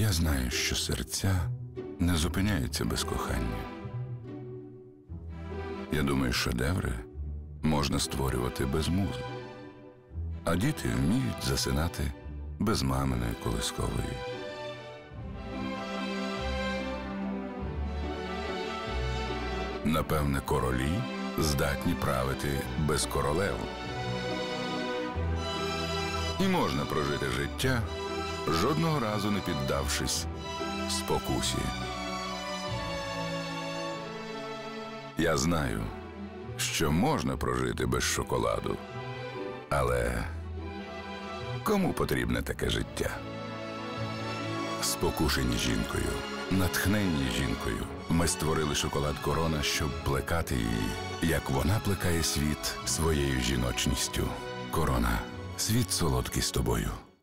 Я знаю, що серця не зупиняються без кохання. Я думаю, шедеври можна створювати без музи, а діти вміють засинати без маминої колискової. Напевне, королі здатні правити без королев. І можна прожити життя, жодного разу не піддавшись спокусі. Я знаю, що можна прожити без шоколаду, але кому потрібне таке життя? Спокушені жінкою, натхненні жінкою, ми створили шоколад корона, щоб плекати її, як вона плекає світ своєю жіночністю. Корона, світ солодкий з тобою.